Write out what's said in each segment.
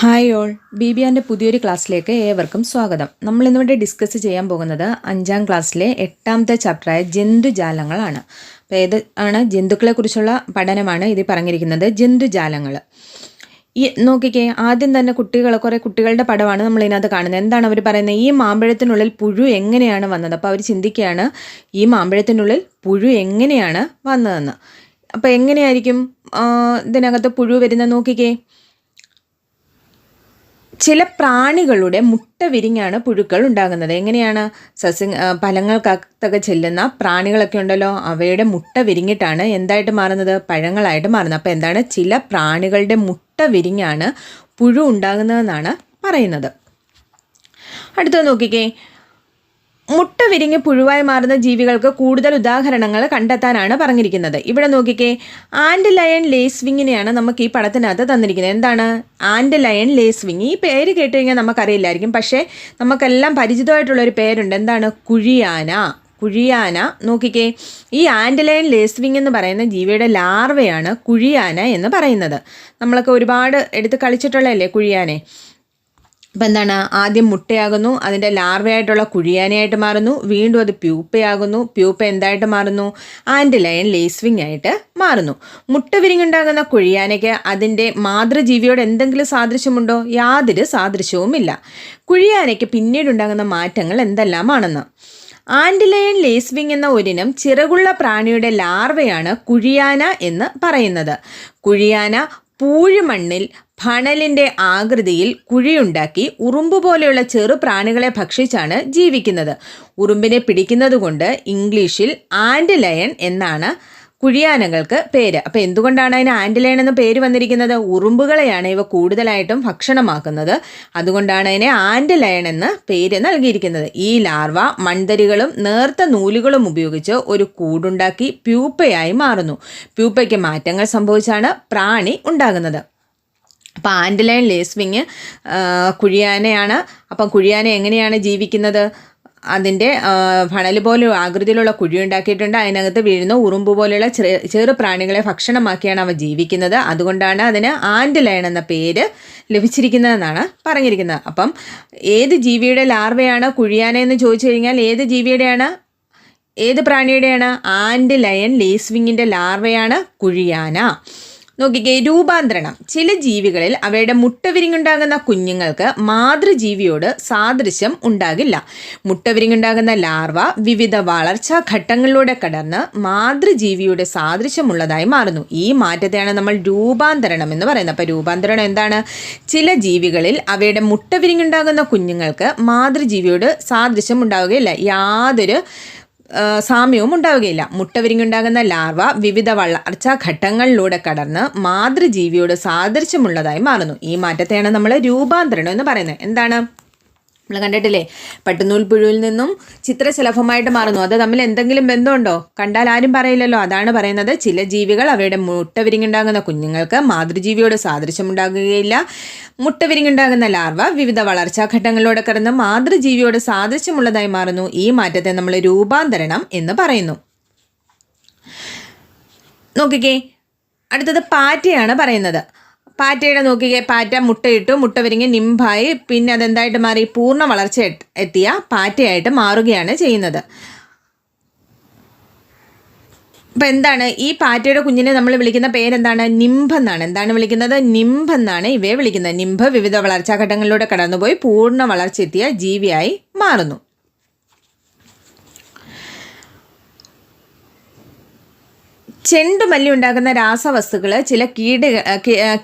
Hi all B B ആന്റെ പുതിയൊരു ക്ലാസ്സിലേക്ക് ഏവർക്കും സ്വാഗതം. നമ്മൾ ഇന്നിവിടെ ഡിസ്കസ് ചെയ്യാൻ പോകുന്നത് അഞ്ചാം ക്ലാസ്സിലെ എട്ടാമത്തെ ചാപ്റ്ററായ ജന്തുജാലങ്ങളാണ് അപ്പോൾ ഏത് ആണ്? ജന്തുക്കളെക്കുറിച്ചുള്ള പഠനമാണ് ഇതിൽ പറഞ്ഞിരിക്കുന്നത് ജന്തുജാലങ്ങൾ ഈ നോക്കിക്കേ ആദ്യം തന്നെ കുട്ടികൾ കുറേ കുട്ടികളുടെ പടമാണ് നമ്മൾ ഇതിനകത്ത് കാണുന്നത്. എന്താണ് അവർ പറയുന്നത്? ഈ മാമ്പഴത്തിനുള്ളിൽ പുഴു എങ്ങനെയാണ് വന്നത്? അപ്പോൾ അവർ ചിന്തിക്കുകയാണ് ഈ മാമ്പഴത്തിനുള്ളിൽ പുഴു എങ്ങനെയാണ് വന്നതെന്ന്. അപ്പോൾ എങ്ങനെയായിരിക്കും ഇതിനകത്ത് പുഴു വരുന്നത് നോക്കിക്കേ. ചില പ്രാണികളുടെ മുട്ട വിരിഞ്ഞാണ് പുഴുക്കൾ ഉണ്ടാകുന്നത്. എങ്ങനെയാണ്? സസ്യ ഫലങ്ങൾക്കകത്തൊക്കെ ചെല്ലുന്ന പ്രാണികളൊക്കെ ഉണ്ടല്ലോ അവയുടെ മുട്ട വിരിഞ്ഞിട്ടാണ് എന്തായിട്ട് മാറുന്നത്? പഴങ്ങളായിട്ട് മാറുന്നത്. അപ്പോൾ എന്താണ്? ചില പ്രാണികളുടെ മുട്ട വിരിഞ്ഞാണ് പുഴു ഉണ്ടാകുന്നതെന്നാണ് പറയുന്നത്. അടുത്തത് നോക്കിക്കേ. മുട്ട വിരിഞ്ഞ് പുഴുവായി മാറുന്ന ജീവികൾക്ക് കൂടുതൽ ഉദാഹരണങ്ങൾ കണ്ടെത്താനാണ് പറഞ്ഞിരിക്കുന്നത്. ഇവിടെ നോക്കിക്കേ ആൻഡ് ലയൺ ലേസ്വിങ്ങിനെയാണ് നമുക്ക് ഈ പടത്തിനകത്ത് തന്നിരിക്കുന്നത്. എന്താണ്? And lion lacewing. ഈ പേര് കേട്ട് കഴിഞ്ഞാൽ നമുക്കറിയില്ലായിരിക്കും. പക്ഷേ നമുക്കെല്ലാം പരിചിതമായിട്ടുള്ള ഒരു പേരുണ്ട്. എന്താണ്? കുഴിയാന. കുഴിയാന. നോക്കിക്കേ ഈ ആൻഡലൈൻ ലേസ്വിങ് എന്ന് പറയുന്ന ജീവിയുടെ ലാർവയാണ് കുഴിയാന എന്ന് പറയുന്നത്. നമ്മളൊക്കെ ഒരുപാട് എടുത്ത് കളിച്ചിട്ടുള്ളതല്ലേ കുഴിയാനെ? അപ്പം എന്താണ്? ആദ്യം മുട്ടയാകുന്നു അതിന്റെ ലാർവയായിട്ടുള്ള കുഴിയാനയായിട്ട് മാറുന്നു വീണ്ടും അത് പ്യൂപ്പയാകുന്നു പ്യൂപ്പ എന്തായിട്ട് മാറുന്നു? ആൻഡ് ലയൺ ലേസ്വിങ് ആയിട്ട് മാറുന്നു. മുട്ട വിരിഞ്ഞുണ്ടാകുന്ന കുഴിയാനയ്ക്ക് അതിന്റെ മാതൃജീവിയോട് എന്തെങ്കിലും സാദൃശ്യമുണ്ടോ? യാതൊരു സാദൃശ്യവുമില്ല. കുഴിയാനയ്ക്ക് പിന്നീടുണ്ടാകുന്ന മാറ്റങ്ങൾ എന്തെല്ലാമാണെന്ന്. ആൻഡിലയൺ ലേസ്വിംഗ് എന്ന ഒരിനം ചിറകുള്ള പ്രാണിയുടെ ലാർവയാണ് കുഴിയാന എന്ന് പറയുന്നത്. കുഴിയാന പൂഴുമണ്ണിൽ ഫണലിന്റെ ആകൃതിയിൽ കുഴിയുണ്ടാക്കി ഉറുമ്പ് പോലെയുള്ള ചെറു പ്രാണികളെ ഭക്ഷിച്ചാണ് ജീവിക്കുന്നത്. ഉറുമ്പിനെ പിടിക്കുന്നതുകൊണ്ട് ഇംഗ്ലീഷിൽ ആൻഡ് ലയൺ എന്നാണ് കുഴിയാനകൾക്ക് പേര്. അപ്പോൾ എന്തുകൊണ്ടാണ് അതിന് ലയൺ എന്ന പേര് വന്നിരിക്കുന്നത്? ഉറുമ്പുകളെയാണ് ഇവ കൂടുതലായിട്ടും ഭക്ഷണമാക്കുന്നത്. അതുകൊണ്ടാണ് അതിനെ ആൻഡ് ലയൺ എന്ന് പേര് നൽകിയിരിക്കുന്നത്. ഈ ലാർവ മൺതരികളും നേർത്ത നൂലുകളും ഉപയോഗിച്ച് ഒരു കൂടുണ്ടാക്കി പ്യൂപ്പയായി മാറുന്നു. പ്യൂപ്പയ്ക്ക് മാറ്റങ്ങൾ സംഭവിച്ചാണ് പ്രാണി ഉണ്ടാകുന്നത്. അപ്പോൾ ആൻഡലൈൻ ലേസ്വിങ് കുഴിയാനയാണ്. അപ്പം കുഴിയാന എങ്ങനെയാണ് ജീവിക്കുന്നത്? അതിന്റെ ഫണൽ പോലെ ആകൃതിയിലുള്ള കുഴി ഉണ്ടാക്കിയിട്ടുണ്ട്. അതിനകത്ത് വീഴുന്ന ഉറുമ്പ് പോലെയുള്ള ചെറു ചെറു പ്രാണികളെ ഭക്ഷണമാക്കിയാണ് അവ ജീവിക്കുന്നത്. അതുകൊണ്ടാണ് അതിന് ആൻഡ് ലൈൻ എന്ന പേര് ലഭിച്ചിരിക്കുന്നതെന്നാണ് പറഞ്ഞിരിക്കുന്നത്. അപ്പം ഏത് ജീവിയുടെ ലാർവയാണ് കുഴിയാന എന്ന് ചോദിച്ചു കഴിഞ്ഞാൽ ഏത് ജീവിയുടെയാണ്? ഏത് പ്രാണിയുടെയാണ്? And lion ലേസ്വിങ്ങിന്റെ ലാർവയാണ് കുഴിയാന. നോക്കിക്കേ രൂപാന്തരണം. ചില ജീവികളിൽ അവയുടെ മുട്ടവിരിങ്ങുണ്ടാകുന്ന കുഞ്ഞുങ്ങൾക്ക് മാതൃജീവിയോട് സാദൃശ്യം ഉണ്ടാകില്ല. മുട്ടവിരിങ്ങുണ്ടാകുന്ന ലാർവ വിവിധ വളർച്ചാ ഘട്ടങ്ങളിലൂടെ കടന്ന് മാതൃജീവിയുടെ സാദൃശ്യമുള്ളതായി മാറുന്നു. ഈ മാറ്റത്തെയാണ് നമ്മൾ രൂപാന്തരണം എന്ന് പറയുന്നത്. അപ്പോൾ രൂപാന്തരണം എന്താണ്? ചില ജീവികളിൽ അവയുടെ മുട്ടവിരിങ്ങുണ്ടാകുന്ന കുഞ്ഞുങ്ങൾക്ക് മാതൃജീവിയോട് സാദൃശ്യം ഉണ്ടാവുകയില്ല. യാതൊരു സാമ്യവും ഉണ്ടാവുകയില്ല. മുട്ട വിരിഞ്ഞുണ്ടാകുന്ന ലാർവ വിവിധ വളർച്ചാ ഘട്ടങ്ങളിലൂടെ കടന്ന് മാതൃജീവിയോട് സാദൃശ്യമുള്ളതായി മാറുന്നു. ഈ മാറ്റത്തെയാണ് നമ്മൾ രൂപാന്തരണം എന്ന് പറയുന്നത്. എന്താണ്? നമ്മൾ കണ്ടിട്ടില്ലേ? പട്ടുനൂൽ പുഴുവിൽ നിന്നും ചിത്രശലഭമായിട്ട് മാറുന്നു. അത് തമ്മിൽ എന്തെങ്കിലും ബന്ധമുണ്ടോ? കണ്ടാൽ ആരും പറയില്ലല്ലോ. അതാണ് പറയുന്നത്. ചില ജീവികൾ അവയുടെ മുട്ട വിരിങ്ങുണ്ടാകുന്ന കുഞ്ഞുങ്ങൾക്ക് മാതൃജീവിയോട് സാദൃശ്യമുണ്ടാകുകയില്ല. മുട്ട വിരിങ്ങുണ്ടാകുന്ന ലാർവ വിവിധ വളർച്ചാ ഘട്ടങ്ങളിലൂടെ കടന്ന് മാതൃജീവിയോട് സാദൃശ്യമുള്ളതായി മാറുന്നു. ഈ മാറ്റത്തെ നമ്മൾ രൂപാന്തരണം എന്ന് പറയുന്നു. നോക്കിക്കേ. അടുത്തത് പാറ്റയാണ് പറയുന്നത്. പാറ്റയുടെ നോക്കിക്കേ പാറ്റ മുട്ടയിട്ടു മുട്ട വിരിങ്ങി നിംബായി പിന്നെ അതെന്തായിട്ട് മാറി? പൂർണ വളർച്ച എത്തിയ പാറ്റയായിട്ട് മാറുകയാണ് ചെയ്യുന്നത്. അപ്പം എന്താണ്? ഈ പാറ്റയുടെ കുഞ്ഞിനെ നമ്മൾ വിളിക്കുന്ന പേരെന്താണ്? നിംഭ് എന്നാണ്. എന്താണ് വിളിക്കുന്നത്? നിംഭ് എന്നാണ് ഇവയെ വിളിക്കുന്നത്. നിംഭ വിവിധ വളർച്ചാ ഘട്ടങ്ങളിലൂടെ കടന്നുപോയി പൂർണ വളർച്ചയെത്തിയ ജീവിയായി മാറുന്നു. ചെണ്ടുമല്ലി ഉണ്ടാക്കുന്ന രാസവസ്തുക്കൾ ചില കീട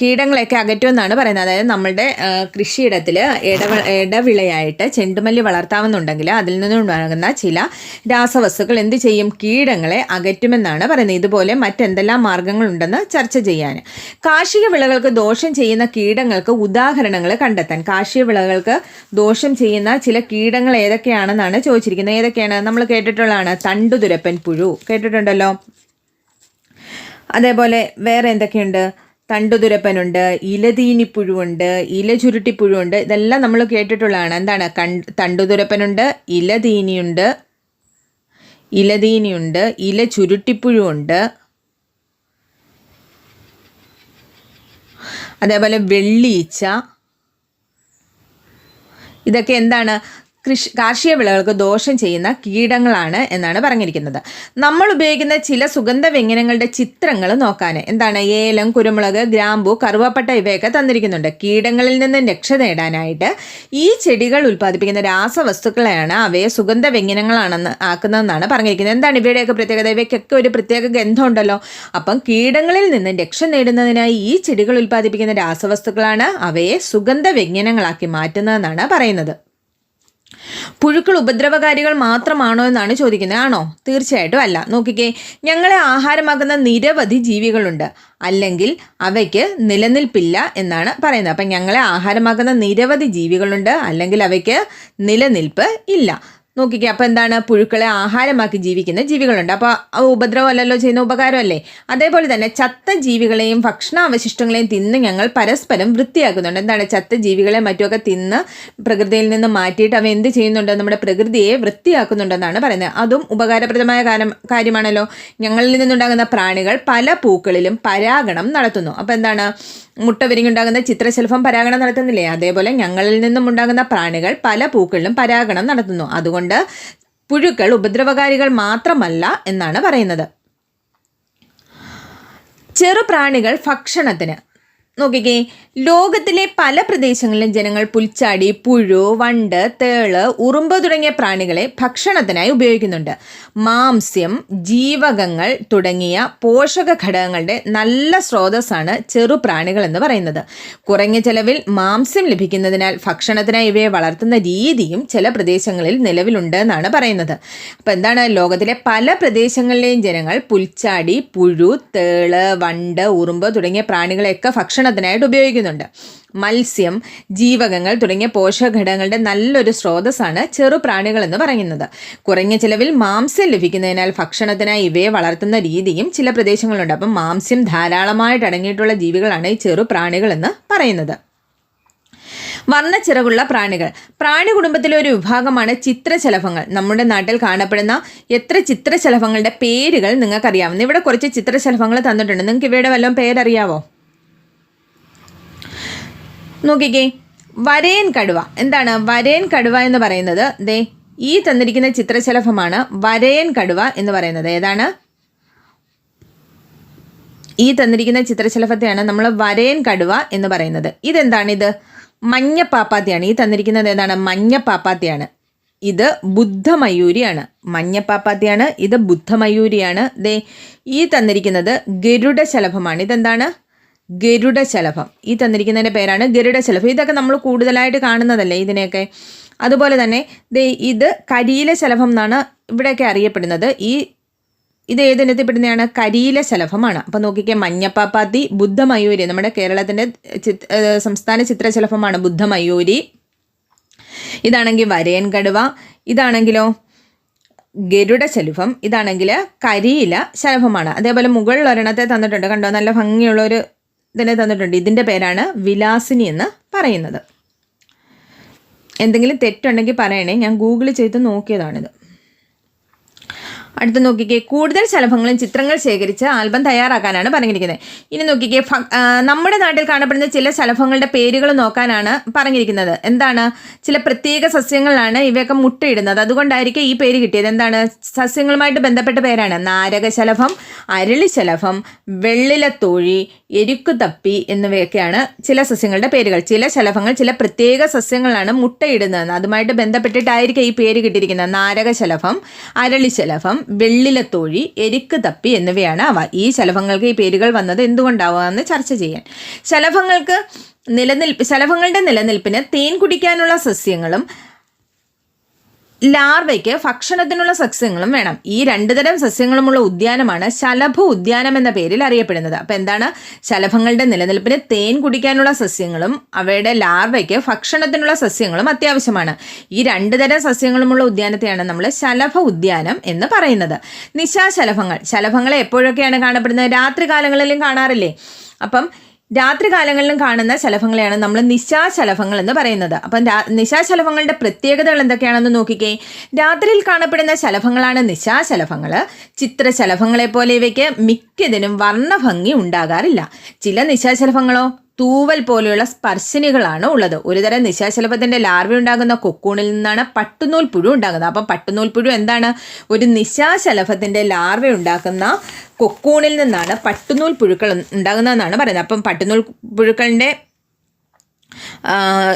കീടങ്ങളെയൊക്കെ അകറ്റുമെന്നാണ് പറയുന്നത്. അതായത് നമ്മളുടെ ആ, കൃഷിയിടത്തിൽ ഇടവ ഇടവിളയായിട്ട് ചെണ്ടുമല്ലി വളർത്താമെന്നുണ്ടെങ്കിൽ അതിൽ നിന്നുണ്ടാകുന്ന ചില രാസവസ്തുക്കൾ എന്ത് ചെയ്യും? കീടങ്ങളെ അകറ്റുമെന്നാണ് പറയുന്നത്. ഇതുപോലെ മറ്റെന്തെല്ലാം മാർഗങ്ങളുണ്ടെന്ന് ചർച്ച ചെയ്യാൻ. കാർഷിക വിളകൾക്ക് ദോഷം ചെയ്യുന്ന കീടങ്ങൾക്ക് ഉദാഹരണങ്ങൾ കണ്ടെത്താൻ. കാർഷിക വിളകൾക്ക് ദോഷം ചെയ്യുന്ന ചില കീടങ്ങൾ ഏതൊക്കെയാണെന്നാണ് ചോദിച്ചിരിക്കുന്നത്. ഏതൊക്കെയാണ്? നമ്മൾ കേട്ടിട്ടുള്ളതാണ് തണ്ടുതുരപ്പൻ പുഴു. കേട്ടിട്ടുണ്ടല്ലോ. അതേപോലെ വേറെ എന്തൊക്കെയുണ്ട്? തണ്ടുതുരപ്പനുണ്ട് ഇലതീനിപ്പുഴുവുണ്ട് ഇല ചുരുട്ടിപ്പുഴുവുണ്ട് ഇതെല്ലാം നമ്മൾ കേട്ടിട്ടുള്ളതാണ്. എന്താണ്? കൺ തണ്ടുതുരപ്പനുണ്ട് ഇലതീനിയുണ്ട് ഇലതീനിയുണ്ട് ഇല ചുരുട്ടിപ്പുഴുവുണ്ട് അതേപോലെ വെള്ളീച്ച. ഇതൊക്കെ എന്താണ്? കൃഷി കാർഷിക വിളകൾക്ക് ദോഷം ചെയ്യുന്ന കീടങ്ങളാണ് എന്നാണ് പറഞ്ഞിരിക്കുന്നത്. നമ്മൾ ഉപയോഗിക്കുന്ന ചില സുഗന്ധ വ്യഞ്ജനങ്ങളുടെ ചിത്രങ്ങൾ നോക്കാൻ എന്താണ്? ഏലം കുരുമുളക് ഗ്രാമ്പു കറുവപ്പട്ട ഇവയൊക്കെ തന്നിരിക്കുന്നുണ്ട്. കീടങ്ങളിൽ നിന്ന് രക്ഷ നേടാനായിട്ട് ഈ ചെടികൾ ഉൽപ്പാദിപ്പിക്കുന്ന രാസവസ്തുക്കളെയാണ് അവയെ സുഗന്ധ വ്യഞ്ജനങ്ങളാണെന്ന് ആക്കുന്നതെന്നാണ് പറഞ്ഞിരിക്കുന്നത്. എന്താണ് ഇവയുടെയൊക്കെ പ്രത്യേകത? ഇവയ്ക്കൊക്കെ ഒരു പ്രത്യേക ഗന്ധമുണ്ടല്ലോ. അപ്പം കീടങ്ങളിൽ നിന്ന് രക്ഷ നേടുന്നതിനായി ഈ ചെടികൾ ഉൽപ്പാദിപ്പിക്കുന്ന രാസവസ്തുക്കളാണ് അവയെ സുഗന്ധ വ്യഞ്ജനങ്ങളാക്കി മാറ്റുന്നതെന്നാണ് പറയുന്നത്. പുഴുക്കൾ ഉപദ്രവകാരികൾ മാത്രമാണോ എന്നാണ് ചോദിക്കുന്നത്. ആണോ? തീർച്ചയായിട്ടും അല്ല. നോക്കിക്കേ ഞങ്ങളെ ആഹാരമാക്കുന്ന നിരവധി ജീവികളുണ്ട്. അല്ലെങ്കിൽ അവയ്ക്ക് നിലനിൽപ്പില്ല എന്നാണ് പറയുന്നത്. അപ്പം ഞങ്ങളെ ആഹാരമാക്കുന്ന നിരവധി ജീവികളുണ്ട്. അല്ലെങ്കിൽ അവയ്ക്ക് നിലനിൽപ്പ് ഇല്ല. നോക്കിക്കേ അപ്പോൾ എന്താണ്? പുഴുക്കളെ ആഹാരമാക്കി ജീവിക്കുന്ന ജീവികളുണ്ട്. അപ്പോൾ ഉപദ്രവമല്ലല്ലോ ചെയ്യുന്ന ഉപകാരമല്ലേ? അതേപോലെ തന്നെ ചത്ത ജീവികളെയും ഭക്ഷണാവശിഷ്ടങ്ങളെയും തിന്ന് ഞങ്ങൾ പരസ്പരം വൃത്തിയാക്കുന്നുണ്ട്. എന്താണ്? ചത്ത ജീവികളെ മറ്റുമൊക്കെ തിന്ന് പ്രകൃതിയിൽ നിന്ന് മാറ്റിയിട്ട് അവ എന്ത് ചെയ്യുന്നുണ്ട്? നമ്മുടെ പ്രകൃതിയെ വൃത്തിയാക്കുന്നുണ്ടെന്നാണ് പറയുന്നത്. അതും ഉപകാരപ്രദമായ കാര്യം കാര്യമാണല്ലോ. ഞങ്ങളിൽ നിന്നുണ്ടാകുന്ന പ്രാണികൾ പല പൂക്കളിലും പരാഗണം നടത്തുന്നു. അപ്പോൾ എന്താണ്? മുട്ട വിരിഞ്ഞുണ്ടാകുന്ന ചിത്രശലഭം പരാഗണം നടത്തുന്നില്ലേ? അതേപോലെ ഞങ്ങളിൽ നിന്നും ഉണ്ടാകുന്ന പ്രാണികൾ പല പൂക്കളിലും പരാഗണം നടത്തുന്നു. അതുകൊണ്ട് പുഴുക്കൾ ഉപദ്രവകാരികൾ മാത്രമല്ല എന്നാണ് പറയുന്നത്. ചെറുപ്രാണികൾ ഭക്ഷണത്തിന് നോക്കിക്കേ ലോകത്തിലെ പല പ്രദേശങ്ങളിലും ജനങ്ങൾ പുൽച്ചാടി പുഴു വണ്ട് തേൾ ഉറുമ്പ് തുടങ്ങിയ പ്രാണികളെ ഭക്ഷണത്തിനായി ഉപയോഗിക്കുന്നുണ്ട്. മാംസ്യം ജീവകങ്ങൾ തുടങ്ങിയ പോഷക ഘടകങ്ങളുടെ നല്ല സ്രോതസ്സാണ് ചെറു പ്രാണികൾ എന്ന് പറയുന്നത്. കുറഞ്ഞ ചെലവിൽ മാംസ്യം ലഭിക്കുന്നതിനാൽ ഭക്ഷണത്തിനായി ഇവയെ വളർത്തുന്ന രീതിയും ചില പ്രദേശങ്ങളിൽ നിലവിലുണ്ട് എന്നാണ് പറയുന്നത്. അപ്പോൾ എന്താണ് ലോകത്തിലെ പല പ്രദേശങ്ങളിലെയും ജനങ്ങൾ പുൽച്ചാടി പുഴു തേൾ വണ്ട് ഉറുമ്പ് തുടങ്ങിയ പ്രാണികളെയൊക്കെ ഭക്ഷണം ഭക്ഷണത്തിനായിട്ട് ഉപയോഗിക്കുന്നുണ്ട്. മത്സ്യം ജീവകങ്ങൾ തുടങ്ങിയ പോഷകഘടകങ്ങളുടെ നല്ലൊരു സ്രോതസ്സാണ് ചെറുപ്രാണികൾ എന്ന് പറയുന്നത്. കുറഞ്ഞ ചിലവിൽ മാംസ്യം ലഭിക്കുന്നതിനാൽ ഭക്ഷണത്തിനായി ഇവയെ വളർത്തുന്ന രീതിയും ചില പ്രദേശങ്ങളുണ്ട്. അപ്പം മാംസ്യം ധാരാളമായിട്ട് അടങ്ങിയിട്ടുള്ള ജീവികളാണ് ഈ ചെറുപ്രാണികൾ എന്ന് പറയുന്നത്. വർണച്ചിറകുള്ള പ്രാണികൾ. പ്രാണി കുടുംബത്തിലെ ഒരു വിഭാഗമാണ് ചിത്രശലഭങ്ങൾ. നമ്മുടെ നാട്ടിൽ കാണപ്പെടുന്ന എത്ര ചിത്രശലഭങ്ങളുടെ പേരുകൾ നിങ്ങൾക്കറിയാവുന്ന ഇവിടെ കുറച്ച് ചിത്രശലഭങ്ങൾ തന്നിട്ടുണ്ട്. നിങ്ങൾക്ക് ഇവയുടെ വല്ലതും പേരറിയാവോ? നോക്കിക്കേ. വരയൻ കടുവ. എന്താണ് വരയൻ കടുവ എന്ന് പറയുന്നത്? ദേ ഈ തന്നിരിക്കുന്ന ചിത്രശലഭമാണ് വരയൻ കടുവ എന്ന് പറയുന്നത്. ഏതാണ്? ഈ തന്നിരിക്കുന്ന ചിത്രശലഭത്തെയാണ് നമ്മൾ വരയൻ കടുവ എന്ന് പറയുന്നത്. ഇതെന്താണ് ഇത് മഞ്ഞപ്പാപ്പാത്തിയാണ്. ഈ തന്നിരിക്കുന്നത് ഏതാണ്? മഞ്ഞപ്പാപ്പാത്തിയാണ്. ഇത് ബുദ്ധമയൂരിയാണ്. മഞ്ഞപ്പാപ്പാത്തിയാണ്. ഇത് ബുദ്ധമയൂരിയാണ്. ദേ ഈ തന്നിരിക്കുന്നത് ഗരുഡശലഭമാണ്. ഇതെന്താണ്? ഗരുഡശലഭം. ഈ തന്നിരിക്കുന്നതിന്റെ പേരാണ് ഗരുഡശലഭം. ഇതൊക്കെ നമ്മൾ കൂടുതലായിട്ട് കാണുന്നതല്ലേ ഇതിനെയൊക്കെ? അതുപോലെ തന്നെ ഇത് കരിയില ശലഭം എന്നാണ് ഇവിടെയൊക്കെ അറിയപ്പെടുന്നത്. ഈ ഇത് ഏതിനെത്തിപ്പെടുന്നതാണ് കരിയില ശലഭമാണ് അപ്പോൾ നോക്കിക്കേ മഞ്ഞപ്പാപ്പാത്തി ബുദ്ധമയൂരി. നമ്മുടെ കേരളത്തിന്റെ സംസ്ഥാന ചിത്രശലഭമാണ് ബുദ്ധമയൂരി. ഇതാണെങ്കിൽ വരയൻ കടുവ. ഇതാണെങ്കിലോ ഗരുഡ ശലഭം ഇതാണെങ്കിൽ കരിയില ശലഭമാണ് അതേപോലെ മുകളിൽ ഒരെണ്ണത്തെ തന്നിട്ടുണ്ട്. കണ്ടോ? നല്ല ഭംഗിയുള്ള ഒരു ഇതിനെ തന്നിട്ടുണ്ട്. ഇതിന്റെ പേരാണ് വിലാസിനി എന്ന് പറയുന്നത്. എന്തെങ്കിലും തെറ്റുണ്ടെങ്കിൽ പറയണേ. ഞാൻ ഗൂഗിൾ ചെയ്ത് നോക്കിയതാണിത്. അടുത്ത് നോക്കിക്കേ കൂടുതൽ ശലഭങ്ങളും ചിത്രങ്ങൾ ശേഖരിച്ച് ആൽബം തയ്യാറാക്കാനാണ് പറഞ്ഞിരിക്കുന്നത്. ഇനി നോക്കിക്കേ നമ്മുടെ നാട്ടിൽ കാണപ്പെടുന്ന ചില ശലഭങ്ങളുടെ പേരുകൾ നോക്കാനാണ് പറഞ്ഞിരിക്കുന്നത്. എന്താണ്? ചില പ്രത്യേക സസ്യങ്ങളാണ് ഇവയൊക്കെ മുട്ടയിടുന്നത്. അതുകൊണ്ടായിരിക്കും ഈ പേര് കിട്ടിയത്. എന്താണ്? സസ്യങ്ങളുമായിട്ട് ബന്ധപ്പെട്ട പേരാണ്. നാരകശലഭം അരളിശലഭം വെള്ളിലത്തോഴി എരുക്കുതപ്പി എന്നിവയൊക്കെയാണ് ചില സസ്യങ്ങളുടെ പേരുകൾ. ചില ശലഭങ്ങൾ ചില പ്രത്യേക സസ്യങ്ങളാണ് മുട്ടയിടുന്നത് അതുമായിട്ട് ബന്ധപ്പെട്ടിട്ടായിരിക്കും ഈ പേര് കിട്ടിയിരിക്കുന്നത്. നാരകശലഭം അരളിശലഭം വെള്ളിലത്തോഴി എരിക്ക് തപ്പി എന്നിവയാണ് അവ. ഈ ശലഭങ്ങൾക്ക് ഈ പേരുകൾ വന്നത് എന്തുകൊണ്ടാവാമെന്ന് ചർച്ച ചെയ്യാൻ. ശലഭങ്ങൾക്ക് നിലനിൽപ്പ് ശലഭങ്ങളുടെ നിലനിൽപ്പിന് തേൻ കുടിക്കാനുള്ള സസ്യങ്ങളും ലാർവയ്ക്ക് ഭക്ഷണത്തിനുള്ള സസ്യങ്ങളും വേണം. ഈ രണ്ടു തരം സസ്യങ്ങളുമുള്ള ഉദ്യാനമാണ് ശലഭ ഉദ്യാനം എന്ന പേരിൽ അറിയപ്പെടുന്നത്. അപ്പം എന്താണ്? ശലഭങ്ങളുടെ നിലനിൽപ്പിന് തേൻ കുടിക്കാനുള്ള സസ്യങ്ങളും അവയുടെ ലാർവയ്ക്ക് ഭക്ഷണത്തിനുള്ള സസ്യങ്ങളും അത്യാവശ്യമാണ്. ഈ രണ്ടു തരം സസ്യങ്ങളുമുള്ള ഉദ്യാനത്തെയാണ് നമ്മൾ ശലഭ ഉദ്യാനം എന്ന് പറയുന്നത്. നിശാശലഭങ്ങൾ. ശലഭങ്ങളെ എപ്പോഴൊക്കെയാണ് കാണപ്പെടുന്നത്? രാത്രി കാലങ്ങളിലും കാണാറില്ലേ? അപ്പം രാത്രികാലങ്ങളിലും കാണുന്ന ശലഭങ്ങളെയാണ് നമ്മൾ നിശാശലഭങ്ങൾ എന്ന് പറയുന്നത്. അപ്പം നിശാശലഭങ്ങളുടെ പ്രത്യേകതകൾ എന്തൊക്കെയാണെന്ന് നോക്കിക്കേ. രാത്രിയിൽ കാണപ്പെടുന്ന ശലഭങ്ങളാണ് നിശാശലഭങ്ങൾ ചിത്രശലഭങ്ങളെ പോലെ ഇവയ്ക്ക് മിക്കതിനും വർണഭംഗി ഉണ്ടാകാറില്ല. ചില നിശാശലഭങ്ങളോ തൂവൽ പോലെയുള്ള സ്പർശിനികളാണ് ഉള്ളത്. ഒരുതരം നിശാശലഭത്തിന്റെ ലാർവ ഉണ്ടാകുന്ന കൊക്കൂണിൽ നിന്നാണ് പട്ടുനൂൽ പുഴു ഉണ്ടാകുന്നത്. അപ്പം പട്ടുനൂൽ പുഴു എന്താണ്? ഒരു നിശാശലഭത്തിന്റെ ലാർവ ഉണ്ടാക്കുന്ന കൊക്കൂണിൽ നിന്നാണ് പട്ടുനൂൽ പുഴുക്കൾ ഉണ്ടാകുന്നതെന്നാണ് പറയുന്നത്. അപ്പം പട്ടുനൂൽ പുഴുക്കളുടെ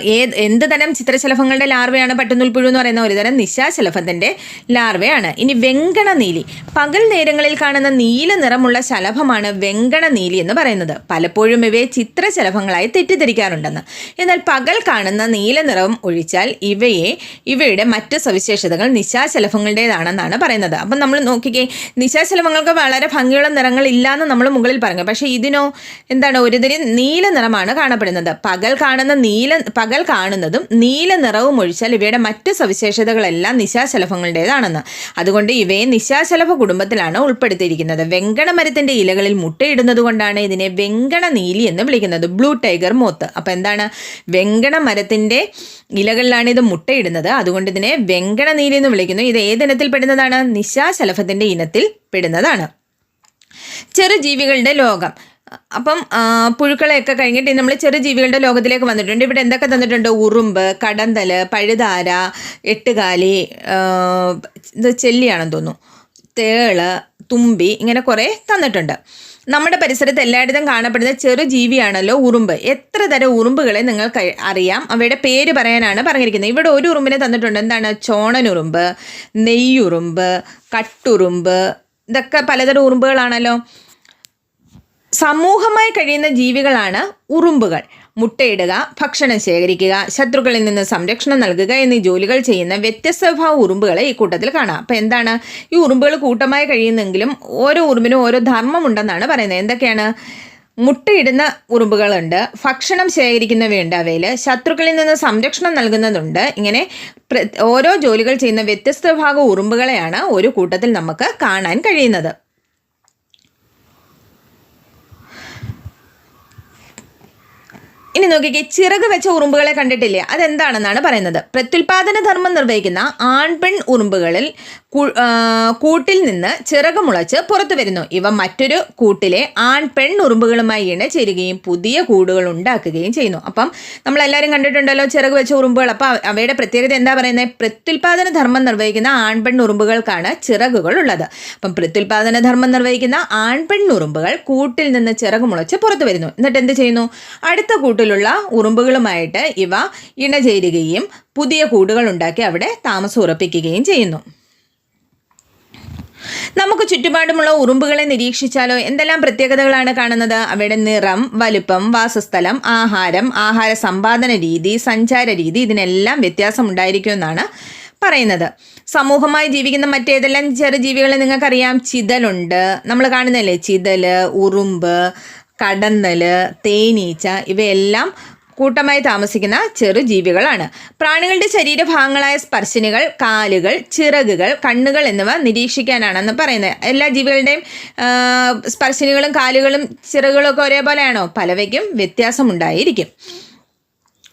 ഏത് എന്ത് തരം ചിത്രശലഭങ്ങളുടെ ലാർവയാണ് പട്ടുനുൽപ്പുഴു എന്ന് പറയുന്ന ഒരുതരം നിശാശലഭത്തിന്റെ ലാർവയാണ്. ഇനി വെങ്കണ നീലി. പകൽ നേരങ്ങളിൽ കാണുന്ന നീല നിറമുള്ള ശലഭമാണ് വെങ്കണ നീലി എന്ന് പറയുന്നത്. പലപ്പോഴും ഇവയെ ചിത്രശലഭങ്ങളായി തെറ്റിദ്ധരിക്കാറുണ്ടെന്ന്. എന്നാൽ പകൽ കാണുന്ന നീല നിറം ഒഴിച്ചാൽ ഇവയെ ഇവയുടെ മറ്റ് സവിശേഷതകൾ നിശാശലഭങ്ങളുടേതാണെന്നാണ് പറയുന്നത്. അപ്പം നമ്മൾ നോക്കിക്കേ നിശാശലഭങ്ങൾക്ക് വളരെ ഭംഗിയുള്ള നിറങ്ങൾ ഇല്ലാന്ന് നമ്മൾ മുകളിൽ പറഞ്ഞു. പക്ഷേ ഇതിനോ എന്താണ് ഒരുതരം നീല നിറമാണ് കാണപ്പെടുന്നത്. പകൽ കാണുന്ന നീല പകൽ കാണുന്നതും നീല നിറവും ഒഴിച്ചാൽ ഇവയുടെ മറ്റ് സവിശേഷതകളെല്ലാം നിശാശലഭങ്ങളുടേതാണെന്ന് അതുകൊണ്ട് ഇവയെ നിശാശലഭ കുടുംബത്തിലാണ് ഉൾപ്പെടുത്തിയിരിക്കുന്നത്. വെങ്കണ മരത്തിന്റെ ഇലകളിൽ മുട്ടയിടുന്നത് കൊണ്ടാണ് ഇതിനെ വെങ്കണ നീലി എന്ന് വിളിക്കുന്നത്. Blue tiger moth. അപ്പോൾ എന്താണ്? വെങ്കണ മരത്തിന്റെ ഇലകളിലാണ് ഇത് മുട്ടയിടുന്നത്. അതുകൊണ്ട് ഇതിനെ വെങ്കണ നീലി എന്ന് വിളിക്കുന്നു. ഇത് ഏതിനത്തിൽ പെടുന്നതാണ്? നിശാശലഭത്തിന്റെ ഇനത്തിൽ പെടുന്നതാണ്. ചെറുജീവികളുടെ ലോകം. അപ്പം പുഴുക്കളെയൊക്കെ കഴിഞ്ഞിട്ട് നമ്മൾ ചെറിയ ജീവികളുടെ ലോകത്തിലേക്ക് വന്നിട്ടുണ്ട്. ഇവിടെ എന്തൊക്കെ തന്നിട്ടുണ്ട്? ഉറുമ്പ് കടന്തൽ പഴുതാര എട്ടുകാലി ഇത് ചെല്ലിയാണെന്ന് തോന്നുന്നു. തേൾ തുമ്പി ഇങ്ങനെ കുറേ തന്നിട്ടുണ്ട്. നമ്മുടെ പരിസരത്ത് എല്ലായിടത്തും കാണപ്പെടുന്ന ചെറു ജീവിയാണല്ലോ ഉറുമ്പ്. എത്ര തരം ഉറുമ്പുകളെ നിങ്ങൾക്ക് അറിയാം? അവയുടെ പേര് പറയാനാണ് പറഞ്ഞിരിക്കുന്നത്. ഇവിടെ ഒരു ഉറുമ്പിനെ തന്നിട്ടുണ്ട്. എന്താണ്? ചോണനുറുമ്പ് നെയ്യുറുമ്പ് കട്ടുറുമ്പ് ഇതൊക്കെ പലതരം ഉറുമ്പുകളാണല്ലോ. സമൂഹമായി കഴിയുന്ന ജീവികളാണ് ഉറുമ്പുകൾ. മുട്ടയിടുക ഭക്ഷണം ശേഖരിക്കുക ശത്രുക്കളിൽ നിന്ന് സംരക്ഷണം നൽകുക എന്നീ ജോലികൾ ചെയ്യുന്ന വ്യത്യസ്ത സ്വഭാവ ഉറുമ്പുകളെ ഈ കൂട്ടത്തിൽ കാണാം. അപ്പം എന്താണ്? ഈ ഉറുമ്പുകൾ കൂട്ടമായി കഴിയുന്നെങ്കിലും ഓരോ ഉറുമ്പിനും ഓരോ ധർമ്മമുണ്ടെന്നാണ് പറയുന്നത്. എന്തൊക്കെയാണ്? മുട്ടയിടുന്ന ഉറുമ്പുകളുണ്ട് ഭക്ഷണം ശേഖരിക്കുന്നവയുണ്ട് അവയിൽ ശത്രുക്കളിൽ നിന്ന് സംരക്ഷണം നൽകുന്നതുണ്ട്. ഇങ്ങനെ ഓരോ ജോലികൾ ചെയ്യുന്ന വ്യത്യസ്ത ഭാഗ ഉറുമ്പുകളെയാണ് ഒരു കൂട്ടത്തിൽ നമുക്ക് കാണാൻ കഴിയുന്നത്. ഇനി നോക്കിക്കേ ചിറക് വെച്ച ഉറുമ്പുകളെ കണ്ടിട്ടില്ലേ? അതെന്താണെന്നാണ് പറയുന്നത്? പ്രത്യുൽപാദന ധർമ്മം നിർവഹിക്കുന്ന ആൺപെൺ ഉറുമ്പുകളിൽ കൂട്ടിൽ നിന്ന് ചിറക് മുളച്ച് പുറത്തു വരുന്നു. ഇവ മറ്റൊരു കൂട്ടിലെ ആൺ പെൺ ഉറുമ്പുകളുമായി ഇണചേരുകയും പുതിയ കൂടുകൾ ഉണ്ടാക്കുകയും ചെയ്യുന്നു. അപ്പം നമ്മൾ എല്ലാവരും കണ്ടിട്ടുണ്ടല്ലോ ചിറക് വെച്ച ഉറുമ്പുകൾ. അപ്പം അവയുടെ പ്രത്യേകത എന്താ പറയുന്നത് പ്രത്യുൽപാദന ധർമ്മം നിർവഹിക്കുന്ന ആൺപെൺ ഉറുമ്പുകൾക്കാണ് ചിറകുകൾ ഉള്ളത്. അപ്പം പ്രത്യുൽപാദന ധർമ്മം നിർവഹിക്കുന്ന ആൺപെൺ ഉറുമ്പുകൾ കൂട്ടിൽ നിന്ന് ചിറക് മുളച്ച് പുറത്തു വരുന്നു. എന്നിട്ട് എന്ത് ചെയ്യുന്നു? അടുത്ത കൂട്ടിലുള്ള ഉറുമ്പുകളുമായിട്ട് ഇവ ഇണചേരുകയും പുതിയ കൂടുകൾ ഉണ്ടാക്കി അവിടെ താമസം ഉറപ്പിക്കുകയും ചെയ്യുന്നു. നമുക്ക് ചുറ്റുപാടുമുള്ള ഉറുമ്പുകളെ നിരീക്ഷിച്ചാലോ? എന്തെല്ലാം പ്രത്യേകതകളാണ് കാണുന്നത്? അവയുടെ നിറം വലുപ്പം വാസസ്ഥലം ആഹാരം ആഹാര സമ്പാദന രീതി സഞ്ചാര രീതി ഇതിനെല്ലാം വ്യത്യാസം ഉണ്ടായിരിക്കുമെന്നാണ് പറയുന്നത്. സമൂഹമായി ജീവിക്കുന്ന മറ്റേതെല്ലാം ചെറുജീവികളെ നിങ്ങൾക്കറിയാം? ചിതലുണ്ട്. നമ്മൾ കാണുന്നതല്ലേ? ചിതൽ ഉറുമ്പ് കടന്നൽ തേനീച്ച ഇവയെല്ലാം കൂട്ടമായി താമസിക്കുന്ന ചെറു ജീവികളാണ്. പ്രാണികളുടെ ശരീരഭാഗങ്ങളായ സ്പർശിനികൾ കാലുകൾ ചിറകുകൾ കണ്ണുകൾ എന്നിവ നിരീക്ഷിക്കാനാണെന്ന് പറയുന്നത്. എല്ലാ ജീവികളുടെയും സ്പർശിനികളും കാലുകളും ചിറകുകളും ഒക്കെ ഒരേപോലെയാണോ? പലവയ്ക്കും വ്യത്യാസമുണ്ടായിരിക്കും.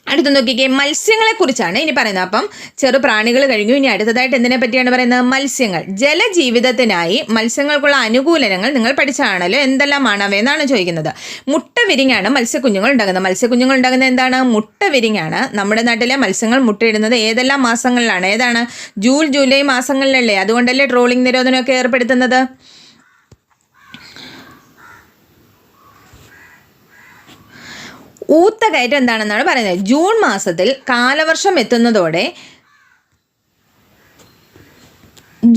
അടുത്ത നോക്കിക്കേ മത്സ്യങ്ങളെ കുറിച്ചാണ് ഇനി പറയുന്നത്. അപ്പം ചെറു പ്രാണികൾ കഴിഞ്ഞു. ഇനി അടുത്തതായിട്ട് എന്തിനെ പറ്റിയാണ് പറയുന്നത്? മത്സ്യങ്ങൾ. ജലജീവിതത്തിനായി മത്സ്യങ്ങൾക്കുള്ള അനുകൂലനങ്ങൾ നിങ്ങൾ പഠിച്ചാണല്ലോ? എന്തെല്ലാമാണ് അവയെന്നാണ് ചോദിക്കുന്നത്. മുട്ട വിരിങ്ങാണ് മത്സ്യക്കുഞ്ഞുങ്ങൾ ഉണ്ടാകുന്നത്. മത്സ്യക്കുഞ്ഞുങ്ങൾ ഉണ്ടാകുന്നത് എന്താണ്? മുട്ട വിരിങ്ങാണ് നമ്മുടെ നാട്ടിലെ മത്സ്യങ്ങൾ മുട്ടയിടുന്നത്. ഏതെല്ലാം മാസങ്ങളിലാണ്? ഏതാണ്? ജൂൺ ജൂലൈ മാസങ്ങളിലല്ലേ? അതുകൊണ്ടല്ലേ ട്രോളിംഗ് നിരോധനമൊക്കെ ഏർപ്പെടുത്തുന്നത്? ഊത്ത കയറ്റം എന്താണെന്നാണ് പറയുന്നത്? ജൂൺ മാസത്തിൽ കാലവർഷം എത്തുന്നതോടെ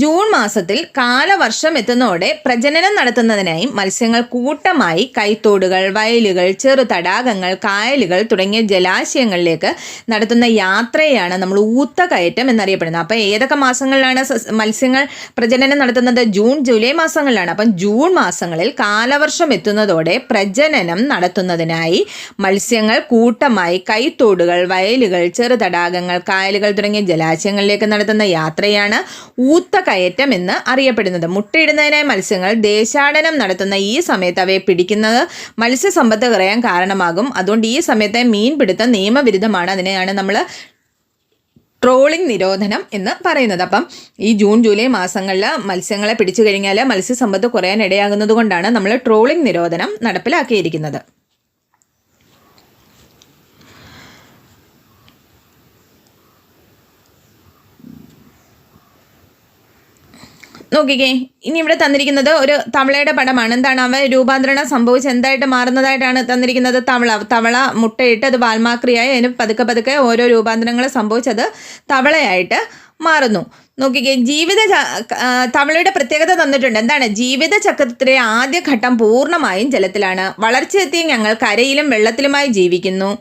ജൂൺ മാസത്തിൽ കാലവർഷം എത്തുന്നതോടെ പ്രജനനം നടത്തുന്നതിനായി മത്സ്യങ്ങൾ കൂട്ടമായി കൈത്തോടുകൾ വയലുകൾ ചെറു തടാകങ്ങൾ കായലുകൾ തുടങ്ങിയ ജലാശയങ്ങളിലേക്ക് നടത്തുന്ന യാത്രയാണ് നമ്മൾ ഊത്ത കയറ്റം എന്നറിയപ്പെടുന്നത്. അപ്പോൾ ഏതൊക്കെ മാസങ്ങളിലാണ് മത്സ്യങ്ങൾ പ്രജനനം നടത്തുന്നത്? ജൂൺ ജൂലൈ മാസങ്ങളിലാണ്. അപ്പം ജൂൺ മാസങ്ങളിൽ കാലവർഷം എത്തുന്നതോടെ പ്രജനനം നടത്തുന്നതിനായി മത്സ്യങ്ങൾ കൂട്ടമായി കൈത്തോടുകൾ വയലുകൾ ചെറു തടാകങ്ങൾ കായലുകൾ തുടങ്ങിയ ജലാശയങ്ങളിലേക്ക് നടത്തുന്ന യാത്രയാണ് ഊത്ത കയറ്റം എന്ന് അറിയപ്പെടുന്നത്. മുട്ടയിടുന്നതിനായി മത്സ്യങ്ങൾ ദേശാടനം നടത്തുന്ന ഈ സമയത്ത് അവയെ പിടിക്കുന്നത് മത്സ്യസമ്പത്ത് കുറയാൻ കാരണമാകും. അതുകൊണ്ട് ഈ സമയത്തെ മീൻ മീൻപിടുത്തം നിയമവിരുദ്ധമാണ്. അതിനെയാണ് നമ്മൾ ട്രോളിംഗ് നിരോധനം എന്ന് പറയുന്നത്. അപ്പം ഈ ജൂൺ ജൂലൈ മാസങ്ങളിൽ മത്സ്യങ്ങളെ പിടിച്ചു കഴിഞ്ഞാൽ മത്സ്യസമ്പത്ത് കുറയാൻ ഇടയാകുന്നത് കൊണ്ടാണ് നമ്മൾ ട്രോളിംഗ് നിരോധനം നടപ്പിലാക്കിയിരിക്കുന്നത്. നോക്കിക്കേ ഇനി ഇവിടെ തന്നിരിക്കുന്നത് ഒരു തവളയുടെ പടമാണ്. എന്താണ് അവ രൂപാന്തരണം സംഭവിച്ച് എന്തായിട്ട് മാറുന്നതായിട്ടാണ് തന്നിരിക്കുന്നത്? തവള തവള മുട്ടയിട്ട് അത് വാൽമാക്രിയായി അതിന് പതുക്കെ പതുക്കെ ഓരോ രൂപാന്തരങ്ങൾ സംഭവിച്ചത് തവളയായിട്ട് മാറുന്നു. നോക്കിക്കേ ജീവിത തവളയുടെ പ്രത്യേകത തന്നിട്ടുണ്ട്. എന്താണ്? ജീവിത ചക്രത്തിലെ ആദ്യ ഘട്ടം പൂർണമായും ജലത്തിലാണ്. വളർച്ചയെത്തിയ ഞങ്ങൾ കരയിലും വെള്ളത്തിലുമായി ജീവിക്കുന്നു.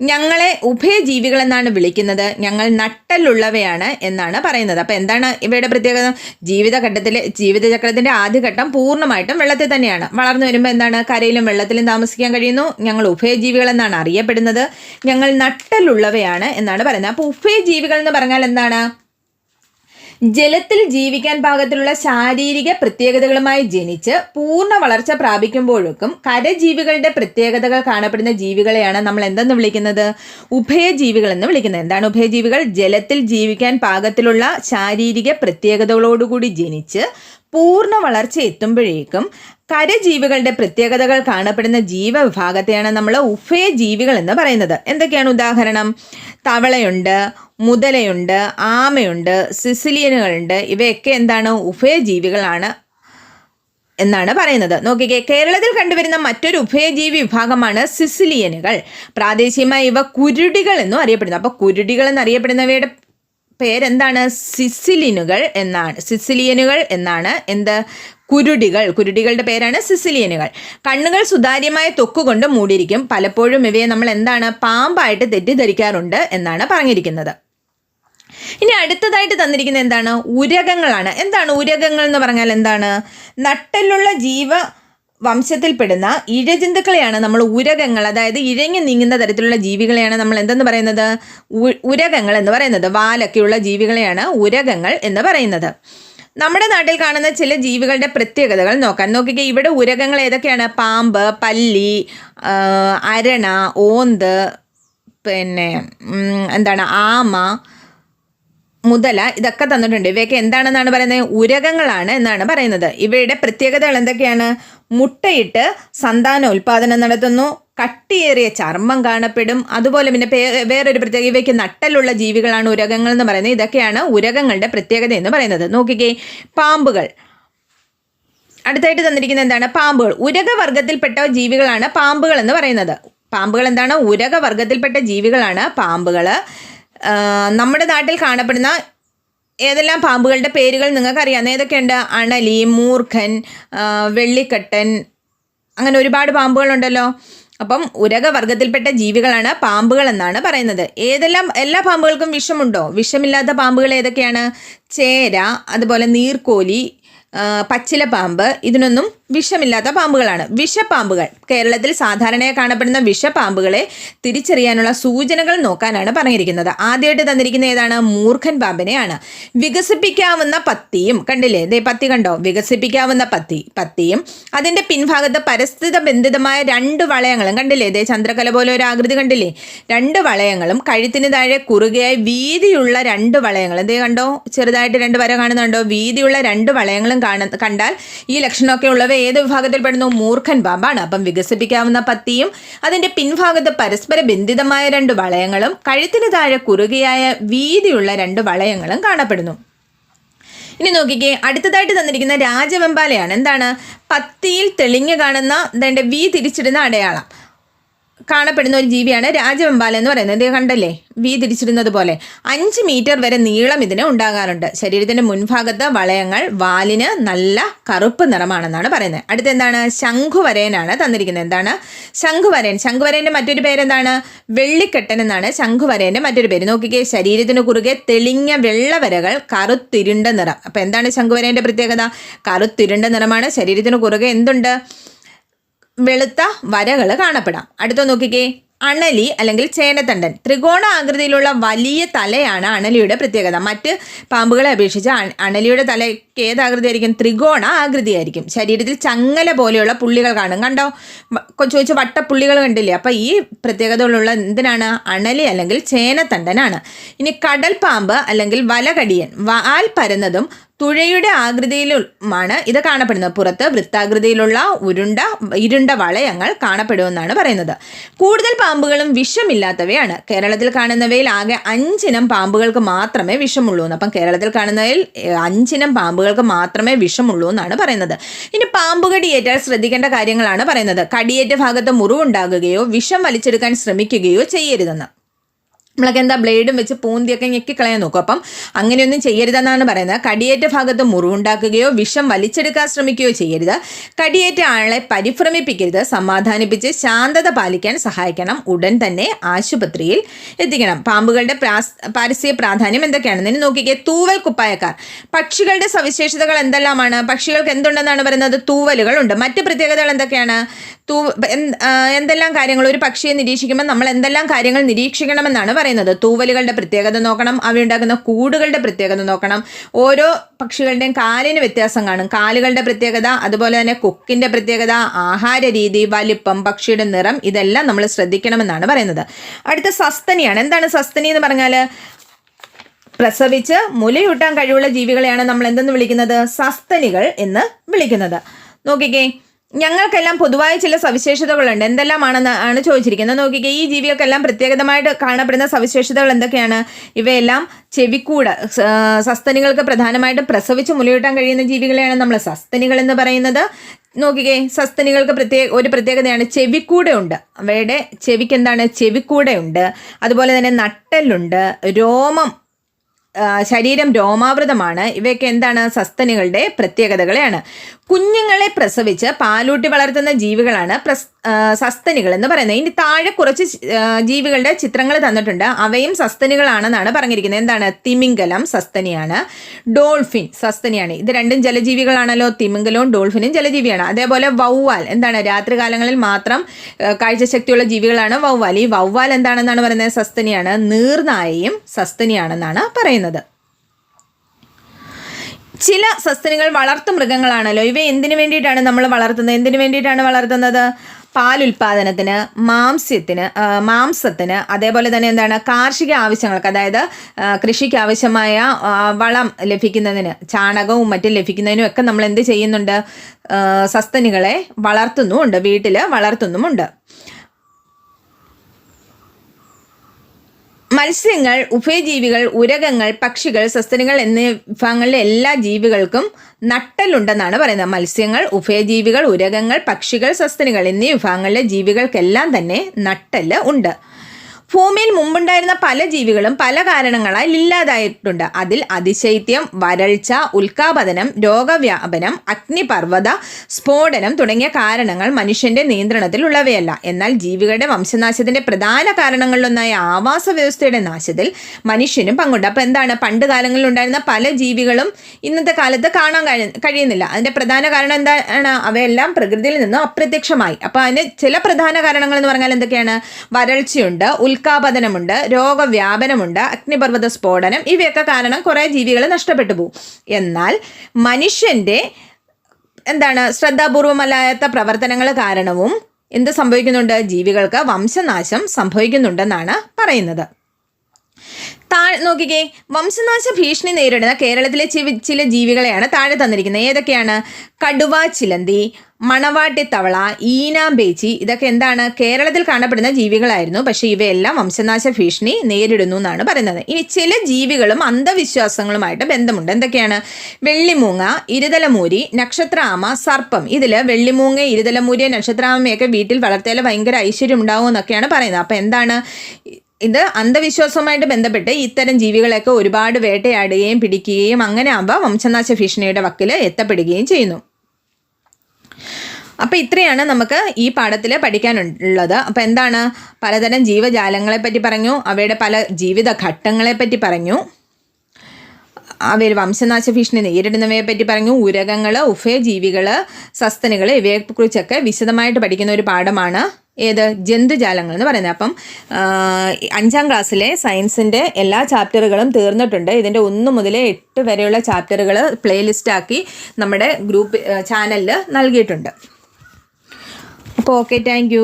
ഞങ്ങളെ ഉഭയജീവികൾ എന്നാണ് വിളിക്കുന്നത്. ഞങ്ങൾ നട്ടലുള്ളവയാണ് എന്നാണ് പറയുന്നത്. അപ്പോൾ എന്താണ് ഇവയുടെ പ്രത്യേകത? ജീവിതഘട്ടത്തിലെ ജീവിതചക്രത്തിന്റെ ആദ്യഘട്ടം പൂർണമായിട്ടും വെള്ളത്തിൽ തന്നെയാണ്. വളർന്നു വരുമ്പോൾ എന്താണ്? കരയിലും വെള്ളത്തിലും താമസിക്കാൻ കഴിയുന്നു. ഞങ്ങൾ ഉഭയജീവികൾ എന്നാണ് അറിയപ്പെടുന്നത്. ഞങ്ങൾ നട്ടലുള്ളവയാണ് എന്നാണ് പറയുന്നത്. അപ്പോൾ ഉഭയജീവികൾ എന്ന് പറഞ്ഞാൽ എന്താണ്? ജലത്തിൽ ജീവിക്കാൻ പാകത്തിലുള്ള ശാരീരിക പ്രത്യേകതകളുമായി ജനിച്ച് പൂർണ വളർച്ച പ്രാപിക്കുമ്പോഴേക്കും കരജീവികളുടെ പ്രത്യേകതകൾ കാണപ്പെടുന്ന ജീവികളെയാണ് നമ്മൾ എന്തെന്ന് വിളിക്കുന്നത്? ഉഭയജീവികൾ എന്ന് വിളിക്കുന്നത്. എന്താണ് ഉഭയജീവികൾ? ജലത്തിൽ ജീവിക്കാൻ പാകത്തിലുള്ള ശാരീരിക പ്രത്യേകതകളോടുകൂടി ജനിച്ച് പൂർണ വളർച്ച എത്തുമ്പോഴേക്കും കരജീവികളുടെ പ്രത്യേകതകൾ കാണപ്പെടുന്ന ജീവവിഭാഗത്തെയാണ് നമ്മൾ ഉഭയജീവികൾ എന്ന് പറയുന്നത്. എന്തൊക്കെയാണ് ഉദാഹരണം? തവളയുണ്ട് മുതലയുണ്ട് ആമയുണ്ട് സിസിലിയനുകളുണ്ട്. ഇവയൊക്കെ എന്താണ്? ഉഭയജീവികളാണ് എന്നാണ് പറയുന്നത്. നോക്കിക്കേ കേരളത്തിൽ കണ്ടുവരുന്ന മറ്റൊരു ഉഭയജീവി വിഭാഗമാണ് സിസിലിയനുകൾ. പ്രാദേശികമായി ഇവ കുരുടികൾ എന്നും അറിയപ്പെടുന്നു. അപ്പോൾ കുരുടികൾ എന്നറിയപ്പെടുന്നവയുടെ പേരെന്താണ്? സിസിലിനുകൾ എന്നാണ്. സിസിലിയനുകൾ എന്നാണ്. എന്ത്? കുരുടികൾ. കുരുടികളുടെ പേരാണ് സിസിലിയനുകൾ. കണ്ണുകൾ സുതാര്യമായ തൊക്കുകൊണ്ട് മൂടിയിരിക്കും. പലപ്പോഴും ഇവയെ നമ്മൾ എന്താണ്? പാമ്പായിട്ട് തെറ്റിദ്ധരിക്കാറുണ്ട് എന്നാണ് പറഞ്ഞിരിക്കുന്നത്. ഇനി അടുത്തതായിട്ട് തന്നിരിക്കുന്നത് എന്താണ്? ഉരകങ്ങളാണ്. എന്താണ് ഉരകങ്ങൾ എന്ന് പറഞ്ഞാൽ എന്താണ്? നട്ടലുള്ള ജീവ വംശത്തിൽപ്പെടുന്ന ഇഴജന്തുക്കളെയാണ് നമ്മൾ ഉരകങ്ങൾ അതായത് ഇഴഞ്ഞു നീങ്ങുന്ന തരത്തിലുള്ള ജീവികളെയാണ് നമ്മൾ എന്തെന്ന് പറയുന്നത്? ഉരകങ്ങൾ എന്ന് പറയുന്നത്. വാലൊക്കെയുള്ള ജീവികളെയാണ് ഉരകങ്ങൾ എന്ന് പറയുന്നത്. നമ്മുടെ നാട്ടിൽ കാണുന്ന ചില ജീവികളുടെ പ്രത്യേകതകൾ നോക്കാം. നോക്കിക്കേ ഇവിടെ ഉരകങ്ങൾ ഏതൊക്കെയാണ്? പാമ്പ് പല്ലി അരണ ഓന്ത് പിന്നെ എന്താണ്? ആമ മുതല ഇതൊക്കെ തന്നിട്ടുണ്ട്. ഇവയൊക്കെ എന്താണെന്നാണ് പറയുന്നത്? ഉരകങ്ങളാണ് എന്നാണ് പറയുന്നത്. ഇവയുടെ പ്രത്യേകതകൾ എന്തൊക്കെയാണ്? മുട്ടയിട്ട് സന്താനോൽപാദനം നടത്തുന്നു. കട്ടിയേറിയ ചർമ്മം കാണപ്പെടും. അതുപോലെ പിന്നെ വേറൊരു പ്രത്യേക ഇവയ്ക്ക് നട്ടലുള്ള ജീവികളാണ് ഉരകങ്ങൾ എന്ന് പറയുന്നത്. ഇതൊക്കെയാണ് ഉരകങ്ങളുടെ പ്രത്യേകത എന്ന് പറയുന്നത്. നോക്കിക്കേ പാമ്പുകൾ. അടുത്തായിട്ട് തന്നിരിക്കുന്നത് എന്താണ്? പാമ്പുകൾ. ഉരകവർഗത്തിൽപ്പെട്ട ജീവികളാണ് പാമ്പുകൾ എന്ന് പറയുന്നത്. പാമ്പുകൾ എന്താണ്? ഉരകവർഗത്തിൽപ്പെട്ട ജീവികളാണ് പാമ്പുകൾ നമ്മുടെ നാട്ടിൽ കാണപ്പെടുന്ന ഏതെല്ലാം പാമ്പുകളുടെ പേരുകൾ നിങ്ങൾക്കറിയാം? ഏതൊക്കെയുണ്ട്? അണലി മൂർഖൻ വെള്ളിക്കട്ടൻ അങ്ങനെ ഒരുപാട് പാമ്പുകളുണ്ടല്ലോ. അപ്പം ഉരകവർഗത്തിൽപ്പെട്ട ജീവികളാണ് പാമ്പുകൾ എന്നാണ് പറയുന്നത്. ഏതെല്ലാം എല്ലാ പാമ്പുകൾക്കും വിഷമുണ്ടോ? വിഷമില്ലാത്ത പാമ്പുകൾ ഏതൊക്കെയാണ്? ചേര അതുപോലെ നീർക്കോലി പച്ചിലപ്പാമ്പ് ഇതിനൊന്നും വിഷമില്ലാത്ത പാമ്പുകളാണ്. വിഷപ്പാമ്പുകൾ. കേരളത്തിൽ സാധാരണയായി കാണപ്പെടുന്ന വിഷപ്പാമ്പുകളെ തിരിച്ചറിയാനുള്ള സൂചനകൾ നോക്കാനാണ് പറഞ്ഞിരിക്കുന്നത്. ആദ്യമായിട്ട് തന്നിരിക്കുന്ന ഏതാണ്? മൂർഖൻ പാമ്പിനെയാണ്. വികസിപ്പിക്കാവുന്ന പത്തിയും കണ്ടില്ലേ? ദേ പത്തി കണ്ടോ? വികസിപ്പിക്കാവുന്ന പത്തി പത്തിയും അതിന്റെ പിൻഭാഗത്ത് പരസ്ഥിത ബന്ധിതമായ രണ്ട് വളയങ്ങളും കണ്ടില്ലേ? ദേ ചന്ദ്രകല പോലെ ഒരു ആകൃതി കണ്ടില്ലേ? രണ്ട് വളയങ്ങളും കഴുത്തിന് താഴെ കുറുകയായി വീതിയുള്ള രണ്ട് വളയങ്ങളും. ദേ കണ്ടോ? ചെറുതായിട്ട് രണ്ട് വര കാണുന്നുണ്ടോ? വീതിയുള്ള രണ്ട് വളയങ്ങളും കാണ കണ്ടാൽ ഈ ലക്ഷണമൊക്കെ ഉള്ളവ ഏത് വിഭാഗത്തിൽപ്പെടുന്നു? മൂർഖൻ പാമ്പാണ് അപ്പം വികസിപ്പിക്കാവുന്ന പത്തിയും അതിന്റെ പിൻഭാഗത്ത് പരസ്പര ബന്ധിതമായ രണ്ട് വളയങ്ങളും കഴുത്തിന് താഴെ കുറുകയായ വീതിയുള്ള രണ്ട് വളയങ്ങളും കാണപ്പെടുന്നു. ഇനി നോക്കിക്കേ അടുത്തതായിട്ട് തന്നിരിക്കുന്ന രാജവെമ്പാലയാണ്. എന്താണ്? പത്തിയിൽ തെളിഞ്ഞു കാണുന്ന അതിന്റെ വി തിരിച്ചിടുന്ന അടയാളം. കാണപ്പെടുന്ന ഒരു ജീവിയാണ് രാജവെമ്പാല എന്ന് പറയുന്നത്. ഇത് കണ്ടല്ലേ? വി തിരിച്ചിടുന്നത് പോലെ. അഞ്ച് മീറ്റർ വരെ നീളം ഇതിന് ഉണ്ടാകാറുണ്ട്. ശരീരത്തിന്റെ മുൻഭാഗത്ത് വളയങ്ങൾ വാലിന് നല്ല കറുപ്പ് നിറമാണെന്നാണ് പറയുന്നത്. അടുത്ത എന്താണ്? ശംഖുവരയനാണ് തന്നിരിക്കുന്നത്. എന്താണ്? ശംഖുവരയൻ. ശംഖുവരയന്റെ മറ്റൊരു പേരെന്താണ്? വെള്ളിക്കെട്ടൻ എന്നാണ് ശംഖുവരയന്റെ മറ്റൊരു പേര്. നോക്കിക്കേ ശരീരത്തിന് കുറുകെ തെളിഞ്ഞ വെള്ളവരകൾ കറുത്തിരുണ്ട നിറം. അപ്പൊ എന്താണ് ശംഖുവരയന്റെ പ്രത്യേകത? കറുത്തിരുണ്ട നിറമാണ്. ശരീരത്തിന് കുറുകെ എന്തുണ്ട്? വെളുത്ത വരകൾ കാണപ്പെടാം. അടുത്ത നോക്കിക്കേ. അണലി അല്ലെങ്കിൽ ചേനത്തണ്ടൻ. ത്രികോണ ആകൃതിയിലുള്ള വലിയ തലയാണ് അണലിയുടെ പ്രത്യേകത. മറ്റ് പാമ്പുകളെ അപേക്ഷിച്ച് അണലിയുടെ തല ഏതാകൃതിയായിരിക്കും? ത്രികോണ ആകൃതിയായിരിക്കും. ശരീരത്തിൽ ചങ്ങല പോലെയുള്ള പുള്ളികൾ കാണും. കണ്ടോ? കൊച്ചു കൊച്ചു വട്ടപ്പുള്ളികൾ കണ്ടില്ലേ? അപ്പം ഈ പ്രത്യേകതകളുള്ള എന്തിനാണ്? അണലി അല്ലെങ്കിൽ ചേനത്തണ്ടനാണ്. ഇനി കടൽ പാമ്പ് അല്ലെങ്കിൽ വലകടിയൻ. വാൽ പരന്നതും തുഴയുടെ ആകൃതിയിലുമാണ് ഇത് കാണപ്പെടുന്നത്. പുറത്ത് വൃത്താകൃതിയിലുള്ള ഉരുണ്ട ഇരുണ്ട വളയങ്ങൾ കാണപ്പെടുമെന്നാണ് പറയുന്നത്. കൂടുതൽ പാമ്പുകളും വിഷമില്ലാത്തവയാണ്. കേരളത്തിൽ കാണുന്നവയിൽ ആകെ അഞ്ചിനം പാമ്പുകൾക്ക് മാത്രമേ വിഷമുള്ളൂ അപ്പം കേരളത്തിൽ കാണുന്നവയിൽ അഞ്ചിനം പാമ്പുകൾക്ക് മാത്രമേ വിഷമുള്ളൂ എന്നാണ് പറയുന്നത്. ഇനി പാമ്പ് കടിയേറ്റാൽ ശ്രദ്ധിക്കേണ്ട കാര്യങ്ങളാണ് പറയുന്നത്. കടിയേറ്റ ഭാഗത്ത് മുറിവുണ്ടാകുകയോ വിഷം വലിച്ചെടുക്കാൻ ശ്രമിക്കുകയോ ചെയ്യരുതെന്ന്. നമ്മളൊക്കെ എന്താ ബ്ലേഡും വെച്ച് പൂന്തിയൊക്കെ ഞെക്കി കളയാൻ നോക്കും. അപ്പം അങ്ങനെയൊന്നും ചെയ്യരുതെന്നാണ് പറയുന്നത്. കടിയേറ്റ ഭാഗത്ത് മുറിവുണ്ടാക്കുകയോ വിഷം വലിച്ചെടുക്കാൻ ശ്രമിക്കുകയോ ചെയ്യരുത്. കടിയേറ്റ ആളെ പരിഭ്രമിപ്പിക്കരുത്. സമാധാനിപ്പിച്ച് ശാന്തത പാലിക്കാൻ സഹായിക്കണം. ഉടൻ തന്നെ ആശുപത്രിയിൽ എത്തിക്കണം. പാമ്പുകളുടെ പ്രാസ് പാരിസ്ഥിതിക പ്രാധാന്യം എന്തൊക്കെയാണെന്ന് നോക്കിക്കേ തൂവൽ കുപ്പായക്കാർ. പക്ഷികളുടെ സവിശേഷതകൾ എന്തെല്ലാമാണ്? പക്ഷികൾക്ക് എന്തുണ്ടെന്നാണ് പറയുന്നത്? തൂവലുകളുണ്ട്. മറ്റ് പ്രത്യേകതകൾ എന്തൊക്കെയാണ്? തൂ എന്തെല്ലാം കാര്യങ്ങൾ? ഒരു പക്ഷിയെ നിരീക്ഷിക്കുമ്പോൾ നമ്മൾ എന്തെല്ലാം കാര്യങ്ങൾ നിരീക്ഷിക്കണമെന്നാണ് പറയുന്നത്. തൂവലുകളുടെ പ്രത്യേകത നോക്കണം. അവയുണ്ടാക്കുന്ന കൂടുകളുടെ പ്രത്യേകത നോക്കണം. ഓരോ പക്ഷികളുടെയും കാലിന് വ്യത്യാസം കാണും. കാലുകളുടെ പ്രത്യേകത അതുപോലെ തന്നെ കൊക്കിന്റെ പ്രത്യേകത ആഹാര രീതി വലിപ്പം പക്ഷിയുടെ നിറം ഇതെല്ലാം നമ്മൾ ശ്രദ്ധിക്കണമെന്നാണ് പറയുന്നത്. അടുത്ത സസ്തനിയാണ്. എന്താണ് സസ്തനി എന്ന് പറഞ്ഞാൽ പ്രസവിച്ച് മുലയൂട്ടാൻ കഴിവുള്ള ജീവികളെയാണ് നമ്മൾ എന്തെന്ന് വിളിക്കുന്നത്? സസ്തനികൾ എന്ന് വിളിക്കുന്നത്. നോക്കിക്കേ. ഞങ്ങൾക്കെല്ലാം പൊതുവായ ചില സവിശേഷതകളുണ്ട്. എന്തെല്ലാമാണെന്ന് ആണ് ചോദിച്ചിരിക്കുന്നത്. നോക്കിക്കേ ഈ ജീവികൾക്കെല്ലാം പ്രത്യേകതമായിട്ട് കാണപ്പെടുന്ന സവിശേഷതകൾ എന്തൊക്കെയാണ്? ഇവയെല്ലാം ചെവിക്കൂട് സസ്തനികൾക്ക് പ്രധാനമായിട്ടും പ്രസവിച്ച് മുലയൂട്ടാൻ കഴിയുന്ന ജീവികളെയാണ് നമ്മൾ സസ്തനികൾ എന്ന് പറയുന്നത്. നോക്കിക്കേ സസ്തനികൾക്ക് പ്രത്യേക ഒരു പ്രത്യേകതയാണ് ചെവിക്കൂടെയുണ്ട്. അവയുടെ ചെവിക്ക് എന്താണ് ചെവിക്കൂടെയുണ്ട്. അതുപോലെ തന്നെ നട്ടലുണ്ട് രോമം ശരീരം രോമാവൃതമാണ്. ഇവയൊക്കെ എന്താണ്? സസ്തനികളുടെ പ്രത്യേകതകളെയാണ്. കുഞ്ഞുങ്ങളെ പ്രസവിച്ച് പാലൂട്ടി വളർത്തുന്ന ജീവികളാണ് പ്രസ് സസ്തനികൾ എന്ന് പറയുന്നത്. ഇനി താഴെ കുറച്ച് ജീവികളുടെ ചിത്രങ്ങൾ തന്നിട്ടുണ്ട്. അവയും സസ്തനികളാണെന്നാണ് പറഞ്ഞിരിക്കുന്നത്. എന്താണ്? തിമിംഗലം സസ്തനിയാണ്. ഡോൾഫിൻ സസ്തനിയാണ്. ഇത് രണ്ടും ജലജീവികളാണല്ലോ. തിമിംഗലവും ഡോൾഫിനും ജലജീവിയാണ്. അതേപോലെ വവ്വാൽ എന്താണ്? രാത്രികാലങ്ങളിൽ മാത്രം കാഴ്ചശക്തിയുള്ള ജീവികളാണ് വവ്വാൽ. ഈ വവ്വാൽ എന്താണെന്നാണ് പറയുന്നത്? സസ്തനിയാണ്. നീർനായയും സസ്തനിയാണെന്നാണ് പറയുന്നത്. ചില സസ്തനികൾ വളർത്തു മൃഗങ്ങളാണല്ലോ. ഇവ എന്തിനു വേണ്ടിയിട്ടാണ് നമ്മൾ വളർത്തുന്നത്? എന്തിനു വേണ്ടിയിട്ടാണ് വളർത്തുന്നത്? പാലുൽപാദനത്തിന് മാംസ്യത്തിന് മാംസത്തിന് അതേപോലെ തന്നെ എന്താണ്? കാർഷിക ആവശ്യങ്ങൾക്ക് അതായത് കൃഷിക്ക് ആവശ്യമായ വളം ലഭിക്കുന്നതിന് ചാണകവും മറ്റും ലഭിക്കുന്നതിനും ഒക്കെ നമ്മൾ എന്ത് ചെയ്യുന്നുണ്ട്? സസ്തനികളെ വളർത്തുന്നുമുണ്ട് വീട്ടിൽ വളർത്തുന്നുമുണ്ട്. മത്സ്യങ്ങൾ ഉഭയജീവികൾ ഉരകങ്ങൾ പക്ഷികൾ സസ്തനികൾ എന്നീ വിഭാഗങ്ങളിലെ എല്ലാ ജീവികൾക്കും നട്ടലുണ്ടെന്നാണ് പറയുന്നത്. മത്സ്യങ്ങൾ ഉഭയജീവികൾ ഉരകങ്ങൾ പക്ഷികൾ സസ്തനികൾ എന്നീ വിഭാഗങ്ങളിലെ ജീവികൾക്കെല്ലാം തന്നെ നട്ടൽ ഉണ്ട്. ഭൂമിയിൽ മുമ്പുണ്ടായിരുന്ന പല ജീവികളും പല കാരണങ്ങളാൽ ഇല്ലാതായിട്ടുണ്ട്. അതിൽ അതിശൈത്യം വരൾച്ച ഉൽക്കാപതനം രോഗവ്യാപനം അഗ്നിപർവത സ്ഫോടനം തുടങ്ങിയ കാരണങ്ങൾ മനുഷ്യന്റെ നിയന്ത്രണത്തിലുള്ളവയല്ല എന്നാൽ ജീവികളുടെ വംശനാശത്തിന്റെ പ്രധാന കാരണങ്ങളിലൊന്നായ ആവാസ വ്യവസ്ഥയുടെ നാശത്തിൽ മനുഷ്യനും പങ്കുണ്ട്. അപ്പോൾ എന്താണ്? പണ്ട് കാലങ്ങളിൽ ഉണ്ടായിരുന്ന പല ജീവികളും ഇന്നത്തെ കാലത്ത് കാണാൻ കഴി- കഴിയുന്നില്ല. അതിന്റെ പ്രധാന കാരണം എന്താണ്? അവയെല്ലാം പ്രകൃതിയിൽ നിന്നും അപ്രത്യക്ഷമായി. അപ്പോൾ അതിന് ചില പ്രധാന കാരണങ്ങൾ എന്ന് പറഞ്ഞാൽ എന്തൊക്കെയാണ്? വരൾച്ചയുണ്ട് ഉൽക്കാപതനമുണ്ട് രോഗവ്യാപനമുണ്ട് അഗ്നിപർവത സ്ഫോടനം ഇവയൊക്കെ കാരണം കുറേ ജീവികൾ നഷ്ടപ്പെട്ടു പോകും എന്നാൽ മനുഷ്യന്റെ എന്താണ് ശ്രദ്ധാപൂർവമല്ലാത്ത പ്രവർത്തനങ്ങൾ കാരണവും എന്ത് സംഭവിക്കുന്നുണ്ട്? ജീവികൾക്ക് വംശനാശം സംഭവിക്കുന്നുണ്ടെന്നാണ് പറയുന്നത്. താഴെ നോക്കിക്കേ. വംശനാശ ഭീഷണി നേരിടുന്ന കേരളത്തിലെ ചില ജീവികളെയാണ് താഴെ തന്നിരിക്കുന്നത്. ഏതൊക്കെയാണ്? കടുവ ചിലന്തി മണവാട്ടി തവള ഈനാമ്പേച്ചി ഇതൊക്കെ എന്താണ്? കേരളത്തിൽ കാണപ്പെടുന്ന ജീവികളായിരുന്നു. പക്ഷെ ഇവയെല്ലാം വംശനാശ ഭീഷണി നേരിടുന്നു എന്നാണ് പറയുന്നത്. ഇനി ചില ജീവികളും അന്ധവിശ്വാസങ്ങളുമായിട്ട് ബന്ധമുണ്ട്. എന്തൊക്കെയാണ്? വെള്ളിമൂങ്ങ ഇരുതലമൂരി നക്ഷത്രാമ സർപ്പം. ഇതിൽ വെള്ളിമൂങ്ങ ഇരുതലമൂരി നക്ഷത്രാമയൊക്കെ വീട്ടിൽ വളർത്തിയാൽ ഭയങ്കര ഐശ്വര്യം ഉണ്ടാവും എന്നൊക്കെയാണ് പറയുന്നത്. അപ്പോൾ എന്താണ്? ഇത് അന്ധവിശ്വാസവുമായിട്ട് ബന്ധപ്പെട്ട് ഇത്തരം ജീവികളെയൊക്കെ ഒരുപാട് വേട്ടയാടുകയും പിടിക്കുകയും അങ്ങനെ അവ വംശനാശ ഭീഷണിയുടെ വക്കിൽ എത്തപ്പെടുകയും ചെയ്യുന്നു. അപ്പോൾ ഇത്രയാണ് നമുക്ക് ഈ പാഠത്തിൽ പഠിക്കാനുള്ളത്. അപ്പോൾ എന്താണ്? പലതരം ജീവജാലങ്ങളെ പറ്റി പറഞ്ഞു അവയുടെ പല ജീവിത ഘട്ടങ്ങളെ പറ്റി പറഞ്ഞു അവയിൽ വംശനാശ ഭീഷണി നേരിടുന്നവയെ പറ്റി പറഞ്ഞു ഉരകങ്ങൾ ഉഭയജീവികൾ സസ്തനികൾ ഇവയെക്കുറിച്ചൊക്കെ വിശദമായിട്ട് പഠിക്കുന്ന ഒരു പാഠമാണ് ഏത് ജന്തുജാലങ്ങൾ എന്ന് പറയുന്നത്. അപ്പം അഞ്ചാം ക്ലാസ്സിലെ സയൻസിന്റെ എല്ലാ ചാപ്റ്ററുകളും തീർന്നിട്ടുണ്ട്. ഇതിന്റെ ഒന്ന് മുതൽ എട്ട് വരെയുള്ള ചാപ്റ്ററുകൾ പ്ലേലിസ്റ്റാക്കി നമ്മുടെ ഗ്രൂപ്പ് ചാനലിൽ നൽകിയിട്ടുണ്ട്. അപ്പോൾ ഓക്കെ താങ്ക്